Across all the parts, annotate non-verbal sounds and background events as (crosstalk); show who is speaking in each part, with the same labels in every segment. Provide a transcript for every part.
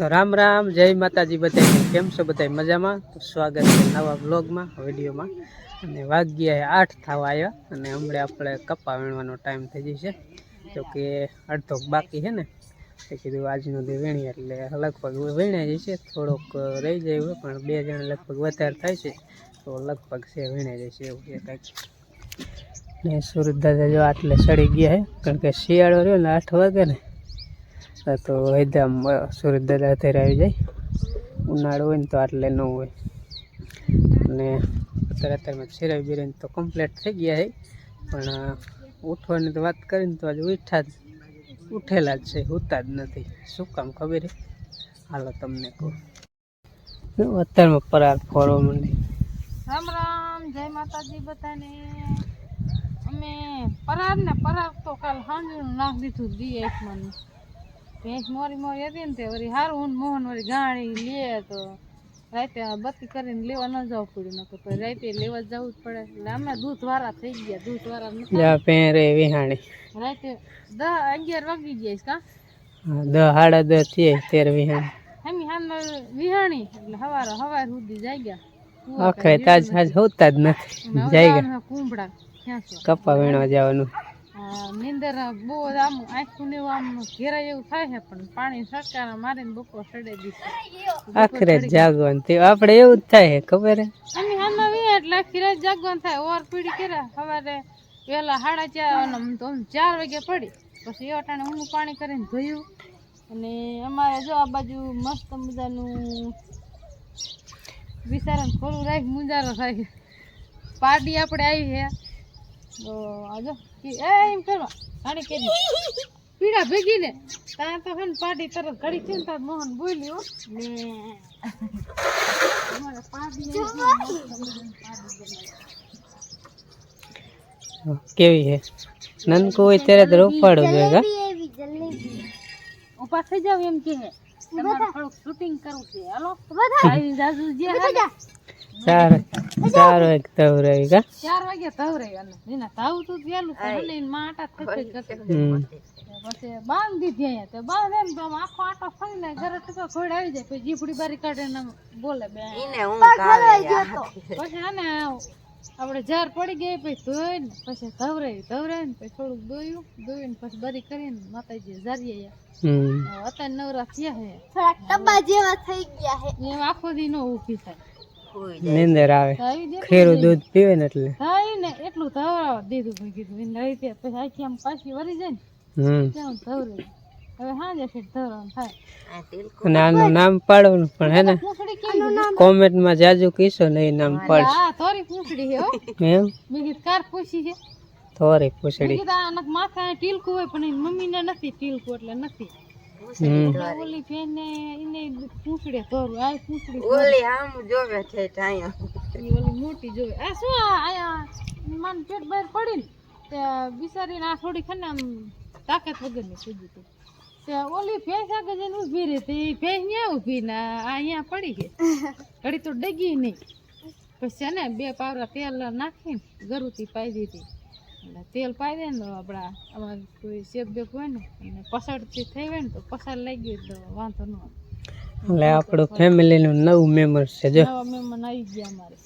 Speaker 1: તો રામ રામ, જય માતાજી બધાય. કેમ છો બધા મજામાં? તો સ્વાગત છે નવા બ્લોગમાં વિડીયોમાં. અને વાગ્યા આઠ થવા આવ્યા અને હમણાં આપણે કપા વીણવાનો ટાઈમ થઈ જશે જો કે અડધો બાકી છે ને. એ કીધું આજનો દી વીણી એટલે લગભગ વીણાઈ જશે થોડોક રહી જાય હોય પણ બે જણ લગભગ વધારે થાય છે. તો લગભગ છે, વીણાઈ જશે એવું છે કંઈક. ને સુરત દાદા જો આટલે સડી ગયા છે. કારણ કે શિયાળો રહ્યો ને આઠ વાગે ને તો એકદમ સુરત દાદા અત્યારે આવી જાય. ઉનાળો હોય ને તો આટલે ન હોય. અને અત્યારે અત્યારમાં સિરાઈ બિરાઈને તો કમ્પ્લીટ થઈ ગયા છે. પણ ઉઠવાની તો વાત કરીને તો આજે ઉઠા જ ઉઠેલા જ છે, ઉઠતા જ નથી. શું કામ ખબર હાલો તમને કહું. અત્યારમાં પરાર ફોરો મળી
Speaker 2: રામ રામ, જય માતાજી બધાને. અમે પરાર ને પરાર તો કાલ સાંજનું નાખ દીધું દી એકમાં ભેંસ મોરી મોરી હતી ને તે વળી હારું હું મોહન વળી ગાણી લે તો રાતે બત્તી કરીને લેવા ન જવું પડ્યું નકર તો રાતે લેવા જવું જ પડે. એટલે અમે દૂધ વાળા થઈ ગયા દૂધ વાળા
Speaker 1: નથી. પહેરે વિહાણી.
Speaker 2: રાતે દસ અગિયાર વાગી ગયા કા?
Speaker 1: દસ સાડા દસ થઈએ તેર વિહાણી.
Speaker 2: હમી હાલ વિહાણી એટલે હવારે સવાર સુધી જાય ગયા
Speaker 1: આખે તાજ હાજ હોતા જ નથી જાય ગયા
Speaker 2: કુંભડા
Speaker 1: કપા વીણવા જવાનું.
Speaker 2: નીંદર બહુ આમ આખું ને આમ ઘેરાય એવું થાય છે પણ પાણી સરકાર મારીને બપોર સડે દીધો.
Speaker 1: આખરે જાગવાનું તે આપણે એવું જ થાય છે ખબર
Speaker 2: અમે હાલમાં વી એટલે આખી રાત જાગવાનું થાય. ઓર પીડી કર્યા. સવારે વહેલા સાડા ચાર તો આમ ચાર વાગે પડી. પછી એ અટાણે ઊનું પાણી કરીને ધોયું. અને અમારે જો આ બાજુ મસ્ત મજાનું વિચારણ ખોલું રાખ મુંજારો થાય પાર્ટી આપણે આવી છે. તો આજો એમ કરવા ઘણી કરી. પીડા ભેગી ને ત્યાં તો છે ને પાર્ટી તરત ઘડી છે ને તાર મોહન બોલ્યો ને અમારે પાર્ટી
Speaker 1: કેવી છે? નનકું હોય ત્યારે તો રોપાડું જોઈએ કા?
Speaker 2: ઊભા થઈ જાવ એમ કે હે તમારે થોડુંક શૂટિંગ કરવું છે. હાલો. આવી જાજુ જે હે ને,
Speaker 1: ચાર કા?
Speaker 2: વાગે ધવરે અને એના ધાવ તો વહેલું તો થઈ પછી બાંધી દીધી અહીંયા તો બાંધે ને તો આખો આટો ફરીને ઘરે ખોડ આવી જાય પછી જીપડી બારી કાઢે ને બોલે બે. પછી આને આપણે ઝાર પડી ગઈ પછી ધોઈને પછી ધવરાઈ ધવરાઈ ને પછી થોડુંક દોયું દોઈને પછી બરી કરીને માતાજી ઝારી આયા.
Speaker 1: હમ.
Speaker 2: અત્યારે નવરા થયા હે.
Speaker 3: ડબ્બા જેવા થઈ ગયા હે.
Speaker 2: આખો દી નો ઊભી થાય.
Speaker 1: નીંદર આવે. ખેરું દૂધ પીવે ને એટલે.
Speaker 2: થાય ને એટલું ધવરાવા દીધું ભાઈ કીધું. એને લઈ ત્યાં પછી આખી આમ પાછી વરી જાય ને
Speaker 1: હમ.
Speaker 2: ત્યાં ધવરાઈ હવે સાંજે ફેર ધવરાવાનું થાય.
Speaker 1: અને આનું નામ પાડવાનું પણ હે ને. કોમેન્ટમાં જાજુ કીશો ને એ નામ પાડશે.
Speaker 2: હા થોડી પૂછડી હે. હો
Speaker 1: એમ?
Speaker 2: મેં કીધું કાર પૂછી છે.
Speaker 1: થોરી પૂછડી.
Speaker 2: કીધું આ નક ટીલકું હોય પણ મમ્મી મમ્મીને નથી ટીલકું એટલે નથી. ઓલી બેને એને પૂંછડે ધોરું આ પૂંછડી ઈ ઓલી મોટી જોવે. આ શું આયા માન પેટ બહાર પડી ને તે બિચારીને આ થોડી ખને આમ તાકાત વગરની ગઈ હતી. તે ઓલી ભેંસ આગળ જઈને ઊભી રહી હતી. ભેંસ ન્યા ઊભી ને આ અહીંયા પડી ગઈ. ઘડી તો ડગી નહીં. પછી છે ને બે પાવરા તેલ નાખીને ગરુતી પાઈ દીધી એટલે તેલ પાઈ દે ને તો આપણા આમાં કોઈ શેપ બેપ હોય ને અને પસારથી થઈ હોય ને તો પસાર લાગી ગયું તો વાંધો ન એટલે
Speaker 1: એટલે ફેમિલી ફેમિલીનું નવું મેમ્બર છે જો.
Speaker 2: નવા મેમ્બર આવી ગયા અમારે.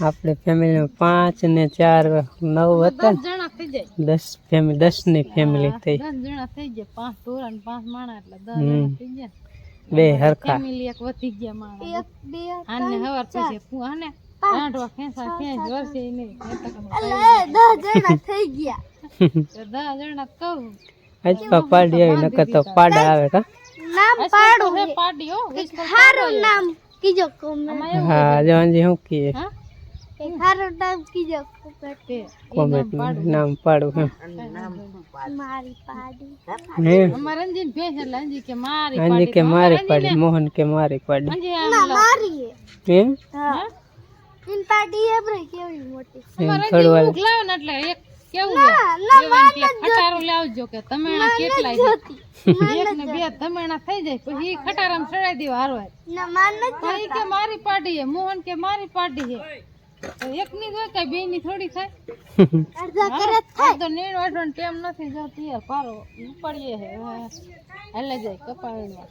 Speaker 1: આપણે ફેમિલી પાંચ ને ચાર નવ હતા
Speaker 2: દસ જણા થઈ જાય.
Speaker 1: ને દસ ફેમિલી દસની ફેમિલી થઈ.
Speaker 2: દસ જણા થઈ ગયા પાંચ ટોરા ને પાંચ માણા એટલે દસ થઈ ગયા
Speaker 1: બે હરખા.
Speaker 2: ફેમિલી એક વધી ગયા માણા
Speaker 3: એક બે
Speaker 2: આને હવાર પછી પુ- આને રાંધવા ખેંચા ખેંચ વર્ષે નહીં. નહીંતર અમે
Speaker 3: એ દસ જણા થઈ ગયા.
Speaker 2: તો દસ જણા કહું.
Speaker 1: આજ પા પાડી આવી નકર તો પાડા આવે કા
Speaker 3: નામ
Speaker 2: પાડો હે પાડી હો
Speaker 3: હારું નામ કીજો કોમેન્ટ.
Speaker 1: હા જો અંજી શું કહીએ
Speaker 2: હા?
Speaker 3: હારું નામ કીજો કોમેન્ટ.
Speaker 1: નામ પાડો.
Speaker 2: નામ અંજી કે મારી પાડી
Speaker 1: મોહન કે મારી પાડી.
Speaker 3: મારી
Speaker 1: એમ?
Speaker 3: ઇન પાડી એ bre કેવી મોટી.
Speaker 1: એમ
Speaker 2: અમારે
Speaker 1: થોડું
Speaker 2: અંજી
Speaker 1: વાર
Speaker 2: ભૂખ લાવે ને એટલે એક કેવું છે? ખટારો લાવજો કે તમેણા કેટલાય એક ને બે ધમેણા થઈ જાય પછી ઈ ખટારામાં ચડાઈ દેવા હારવાય
Speaker 3: ના માન
Speaker 2: પણ કે મારી પાડી હે મોહન કે મારી પાડી હે એકની જ હોય કઈ ની થોડી થાય? (laughs)
Speaker 3: અડધા કરે
Speaker 2: થાય. તો નીણ વાઢવાનો ટેમ નથી જતી યાર પારો ઉપાડીએ હે એટલે જાય કપાવીને.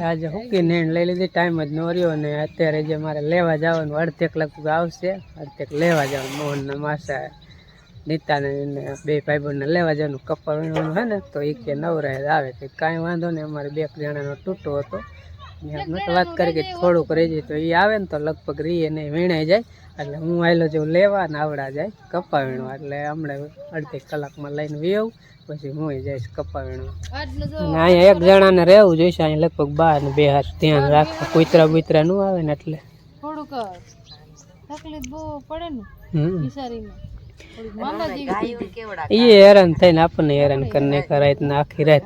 Speaker 1: આજે હુકી નીણ લઈ લીધી ટાઈમ જ ન રહ્યો ને અત્યારે જે મારે લેવા જવાનું અડધેક લગભગ આવશે અડધેક લેવા જવાનું મોહનના માસા નીતાને બે ભાઈબંધને લેવા જવાનું કપડ વીણવાનું હે ને તો એ કે નવરાય આવે કે કાંઈ વાંધો નહીં અમારે બે જણાનો તૂટો હતો. મેં વાત કરી કે થોડુંક રહી જાય તો એ આવે ને તો લગભગ રીએ નહીં વીણાઈ જાય. એટલે હું આવેલો જેવું લેવા ને આવડા જાય કપા વીણવા એટલે હમણાં અડધી કલાકમાં લઈને વી પછી હું જઈશ કપા વીણવા
Speaker 2: આજનું જો
Speaker 1: અને અહીંયા એક જણાને રહેવું જોઈશે અહીંયા લગભગ બાર ને બે હાથ ધ્યાન રાખવા કુતરા બુતરા નું આવે ને એટલે.
Speaker 2: થોડુંક તકલીફ બહુ પડે ને જેવી
Speaker 1: એ હેરાન થઈને આપણને હેરાન કરીને કરાય ને આખી રાત.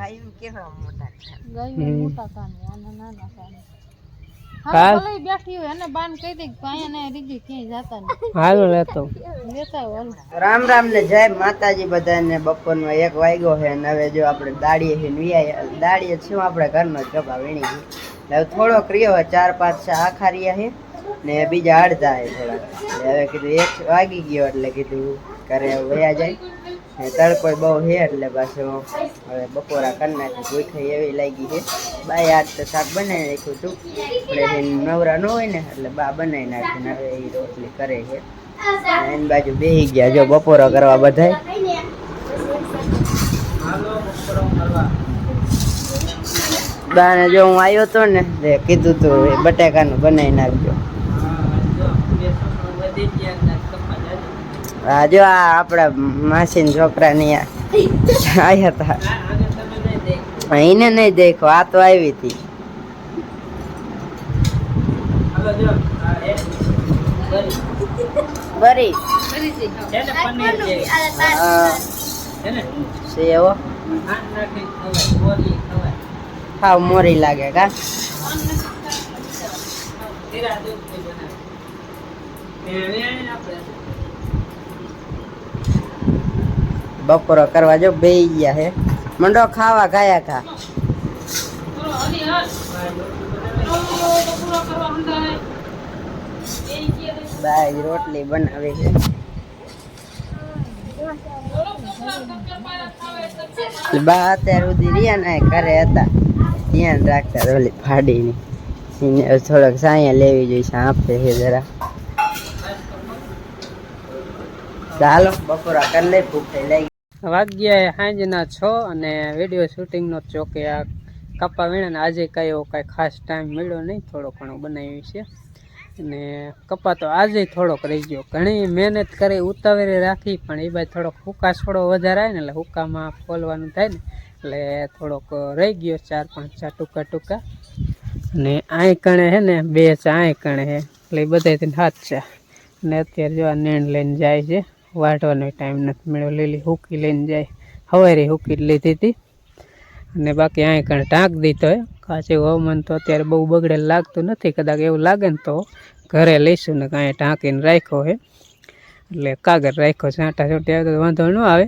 Speaker 2: ગાયું મોટા કાને આના નાના કાને
Speaker 1: કાલ?
Speaker 2: હા ભલે ઈ બેઠી હોય એને બાન કહી દે કે અહીંયા રીજી ક્યાંય જાતા નહીં
Speaker 1: હાલો લેતો
Speaker 2: લેતા હોય
Speaker 4: રામ રામ ને જય માતાજી બધાને બપોરનો એક વાગ્યો છે અને હવે જો આપણે દાડીએ છે વિયા દાડીએ શું આપણે ઘરનો જ વીણી છે હવે થોડોક રહ્યો હોય ચાર પાંચ છ આખા રહ્યા છે ને બીજા અડધા છે હવે કીધું એક વાગી ગયો એટલે કીધું ઘરે વયા જાય. તડકો બહુ છે એટલે પાછું હવે બપોરા કરી નાખી ભૂખ એવી લાગી છે. બાય આજ તો શાક બનાવી નાખ્યું હતું. એને નવરા ન હોય ને, એટલે બા બનાવી નાખ્યું હવે એ રોટલી કરે છે. એની બાજુ બેસી ગયા જો બપોરો કરવા બધાય. બાને જો હું આવ્યો હતો ને કીધું તું, એ બટાકાનું બનાવી નાખજો હા જો આ આપણા માસી છોકરાની આવ્યા હતા હા, એને નહીં દેખો આ તો આવી હતી. બરી. હા સેવો હાવ મોરી લાગે કા? બપોરો કરવા જો બે ગયા હે. મંડો ખાવા ખાયા ખા બાય રોટલી બનાવી છે. બા અત્યાર સુધી રહ્યા ને ઘરે હતા. ધ્યાન રાખતા ઓલી ફાડીની. એને થોડોક સાયા લેવી જોઈશે આપે છે જરા. ચાલો, બપોરા કરી લે ભૂખ થઈ લઈ
Speaker 1: વાગ્યા સાંજના છ અને વીડિયો શૂટિંગનો ચોકે આ કપા વીણાને આજે કાંઈ એવો કાંઈ ખાસ ટાઈમ મળ્યો નહીં, થોડો ઘણો બનાવ્યું છે. અને કપા તો આજે થોડોક રહી ગયો. ઘણી મહેનત કરી, ઉતાવળી રાખી, પણ એ બાજુ થોડોક હુકા છોડો વધારે આવે ને એટલે હુકામાં ફોલવાનું થાય ને એટલે થોડોક રહી ગયો ચાર પાંચ ચાર ટૂંકા ટૂંકા. અને આય કણે હે ને, બે ચા આંય કણે હે, એટલે બધા હાથ છે. અને અત્યારે જો આ નેણ લઈને જાય છે. વાઢવાનો ટાઈમ નથી મળ્યો. લીલી હુકી લઈને જાય. હવારે હુકી લીધી હતી. અને બાકી અહીં કણ ઢાંક દીધો હોય કાચી હવામાન તો અત્યારે બહુ બગડેલ લાગતું નથી. કદાચ એવું લાગે ને તો ઘરે લઈશું. ને કાંઈ ઢાંકીને રાખ્યો હોય એટલે કાગળ રાખ્યો છાંટા છોટી આવે તો વાંધો ન આવે.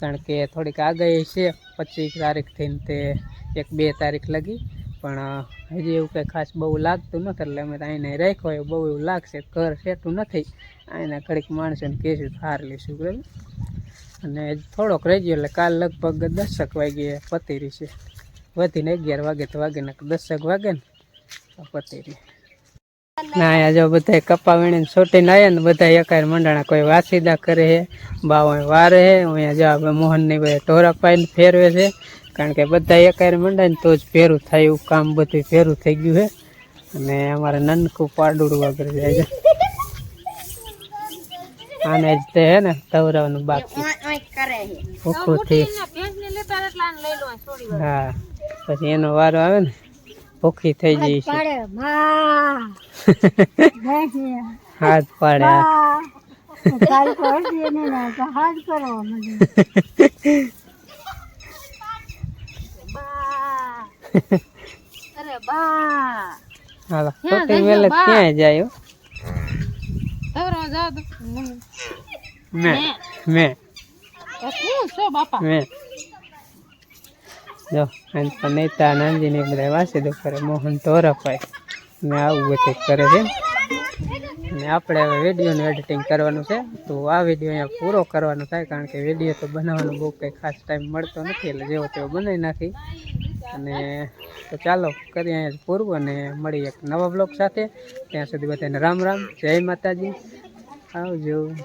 Speaker 1: કારણ કે થોડીક આગળ છે. પચીસ તારીખથી થઈને તે એક બે તારીખ લગી. પણ હજી એવું કંઈ ખાસ બહુ લાગતું નથી, એટલે અમે અહીંને રાખ્યો એ બહુ એવું લાગશે, ઘર સેટું નથી. અહીંના ઘડીક માણસોને કહેશું હાર લઈશું બરાબર? અને થોડોક રહી ગયો એટલે કાલ લગભગ દસક વાગે પતી રહી છે. વધીને અગિયાર વાગે તો વાગે ને દસક વાગે ને પતી રહી. ના અહીંયા જો બધા કપા વીણીને છોટીને આવ્યા ને બધા એકાય મંડાણા કોઈ વાસીદા કરે છે બાવ વારે છે અહીંયા જો મોહનની બધા ઢોરા પાઈને ફેરવે છે. કારણ કે બધા એકાર મંડાય ને તો જ ભેરું થાય એવું કામ બધું ભેરું થઈ ગયું છે અને અમારે નનકું પાડુડું વગર જાય છે. આને જ તે હે ને તવરાવાનું બાકી. ભૂખુંથી.
Speaker 2: થોડી વાર
Speaker 1: હા પછી એનો વારો આવે ને ભૂખી થઈ જઈ છે. (laughs) હાથ પાડે
Speaker 3: કાલ પડશે ને ના તો હાથ કરવા (laughs) મને બા અરે બા.
Speaker 1: હાલો છોટી વેલે ક્યાંય જાય તવરો
Speaker 2: તવરા જાવ તો.
Speaker 1: મેં મેં.
Speaker 2: શું છો બાપા?
Speaker 1: મેં. જો અને પણ નાનજી ને બધા વાસી દો કરે મોહન તો રપાય ને આવું બધું કરે છે. અને આપણે હવે વિડીયોનું એડિટિંગ કરવાનું છે. તો આ વીડિયો અહીંયા પૂરો કરવાનો થાય કારણ કે વીડિયો તો બનાવવાનો બહુ કંઈ ખાસ ટાઈમ મળતો નથી. એટલે જેવો તેવો બનાવી નાખી. અને તો ચાલો કરીએ અહીંયા પૂરું અને મળીએ એક નવા બ્લોગ સાથે. ત્યાં સુધી બધાને રામ રામ. જય માતાજી. આવજો.